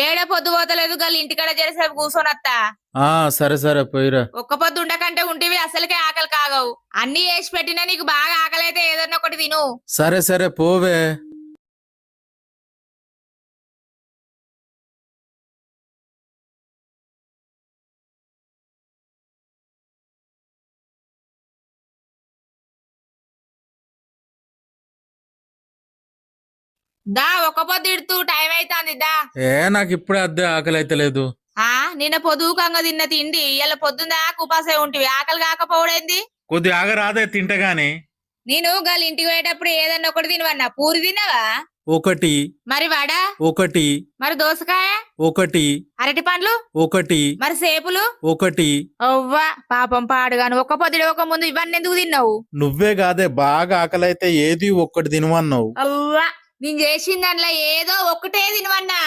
ఏడ పొద్దు పోతలేదు గల్ ఇంటికాడ జరసేపు కూర్చొనత్తా ఆ సరే సరే పోయిరా. ఒక్క పొద్దు ఉండకంటే ఉంటివి అసలుకే ఆకలి కాగవు. అన్ని వేసి పెట్టినా నీకు బాగా ఆకలి అయితే ఏదన్నా ఒకటి తిను. సరే సరే పోవే. దా ఒక్క పొద్దు టైం అవుతుంది దా. ఏ నాకు ఇప్పుడే అద్దె ఆకలి అయితే లేదు. ఆ నిన్న పొదువుకంగా తిన్న తిండి ఇలా పొద్దుందా కుపాసే ఉంటివి. ఆకలి కాకపోవడేంది? కొద్ది ఆగరాదే తింటే గాని నేను గల్ ఇంటికి పోయేటప్పుడు ఏదన్నా ఒకటి తినవన్నా. పూరి తినవా ఒకటి. మరి వడ? ఒకటి. మరి దోసకాయ? ఒకటి. అరటి పండ్లు? ఒకటి. మరి సేపులు? ఒకటి. అవ్వా పాపం పాడుగాను. ఒక్క పొద్దుడు ఒక ముందు ఇవన్నీ ఎందుకు తిన్నావు? నువ్వే కాదే బాగా ఆకలి అయితే ఏది ఒక్కటి తినవన్నావు. అవ్వా. నేను చేసిన దాంట్లో ఏదో ఒకటే తినవన్నా